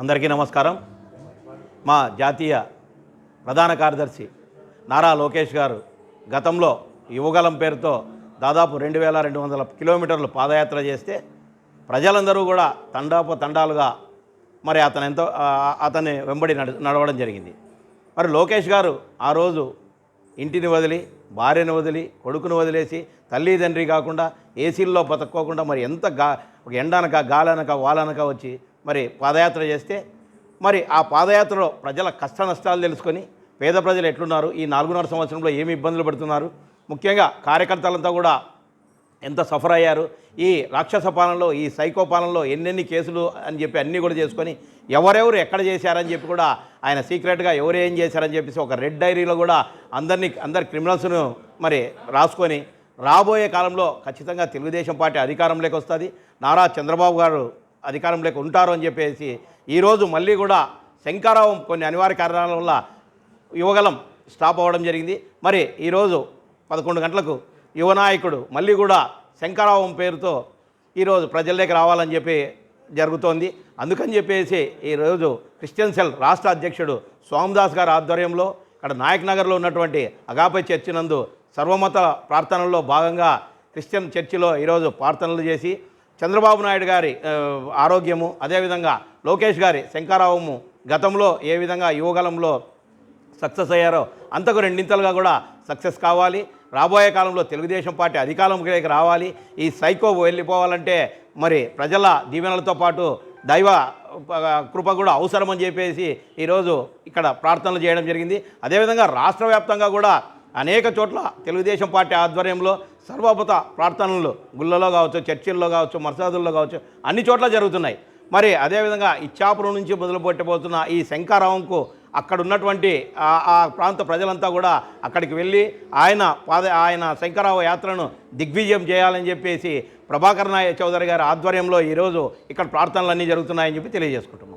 అందరికీ నమస్కారం. మా జాతీయ ప్రధాన కార్యదర్శి నారా లోకేష్ గారు గతంలో యువగలం పేరుతో దాదాపు రెండు వేల రెండు వందల కిలోమీటర్లు పాదయాత్ర చేస్తే ప్రజలందరూ కూడా తండాపు తండాలుగా మరి అతను ఎంతో అతన్ని వెంబడి నడ నడవడం జరిగింది. మరి లోకేష్ గారు ఆ రోజు ఇంటిని వదిలి భార్యను వదిలి కొడుకును వదిలేసి తల్లిదండ్రి కాకుండా ఏసీల్లో బతక్కోకుండా మరి ఎంత గా ఒక ఎండనక గాలనక వాలనక వచ్చి మరి పాదయాత్ర చేస్తే మరి ఆ పాదయాత్రలో ప్రజల కష్ట నష్టాలు తెలుసుకొని పేద ప్రజలు ఎట్లున్నారు ఈ నాలుగున్నర సంవత్సరంలో ఏమి ఇబ్బందులు పడుతున్నారు ముఖ్యంగా కార్యకర్తలంతా కూడా ఎంత సఫర్ అయ్యారు ఈ రాక్షస పాలనలో ఈ సైకో పాలనలో ఎన్నెన్ని కేసులు అని చెప్పి అన్నీ కూడా చేసుకొని ఎవరెవరు ఎక్కడ చేశారని చెప్పి కూడా ఆయన సీక్రెట్గా ఎవరు ఏం చేశారని చెప్పేసి ఒక రెడ్ డైరీలో కూడా అందరినీ అందరి క్రిమినల్స్ను మరి రాసుకొని రాబోయే కాలంలో ఖచ్చితంగా తెలుగుదేశం పార్టీ అధికారంలోకి వస్తుంది. నారా చంద్రబాబు గారు అధికారంలోకి ఉంటారు అని చెప్పేసి ఈరోజు మళ్ళీ కూడా శంకారావం కొన్ని అనివార్య కారణాల వల్ల యువగలం స్టాప్ అవ్వడం జరిగింది. మరి ఈరోజు పదకొండు గంటలకు యువ నాయకుడు మళ్ళీ కూడా శంకరావం పేరుతో ఈరోజు ప్రజల్లోకి రావాలని చెప్పి జరుగుతోంది. అందుకని చెప్పేసి ఈరోజు క్రిస్టియన్ సెల్ రాష్ట్ర అధ్యక్షుడు స్వామిదాస్ గారి ఆధ్వర్యంలో ఇక్కడ నాయక్ నగర్లో ఉన్నటువంటి అగాపై చర్చి నందు సర్వమత ప్రార్థనల్లో భాగంగా క్రిస్టియన్ చర్చిలో ఈరోజు ప్రార్థనలు చేసి చంద్రబాబు నాయుడు గారి ఆరోగ్యము అదేవిధంగా లోకేష్ గారి శంకారావము గతంలో ఏ విధంగా యువగలంలో సక్సెస్ అయ్యారో అంతకు రెండింతలుగా కూడా సక్సెస్ కావాలి. రాబోయే కాలంలో తెలుగుదేశం పార్టీ అధికారంలోకి రావాలి. ఈ సైకో వెళ్ళిపోవాలంటే మరి ప్రజల దీవెనలతో పాటు దైవ కృప కూడా అవసరమని చెప్పేసి ఈరోజు ఇక్కడ ప్రార్థనలు చేయడం జరిగింది. అదేవిధంగా రాష్ట్ర వ్యాప్తంగా కూడా అనేక చోట్ల తెలుగుదేశం పార్టీ ఆధ్వర్యంలో సర్వభూత ప్రార్థనలు గుళ్ళలో కావచ్చు చర్చిల్లో కావచ్చు మర్సాదుల్లో కావచ్చు అన్ని చోట్ల జరుగుతున్నాయి. మరి అదేవిధంగా ఇచ్చాపురం నుంచి మొదలుపెట్టబోతున్న ఈ శంకారావంకు అక్కడ ఉన్నటువంటి ఆ- ఆ ప్రాంత ప్రజలంతా కూడా అక్కడికి వెళ్ళి ఆయన పాద ఆయన శంకరావ యాత్రను దిగ్విజయం చేయాలని చెప్పేసి ప్రభాకర్ నాయ చౌదరి గారి ఆధ్వర్యంలో ఈరోజు ఇక్కడ ప్రార్థనలు అన్నీ జరుగుతున్నాయని చెప్పి తెలియజేసుకుంటున్నాం.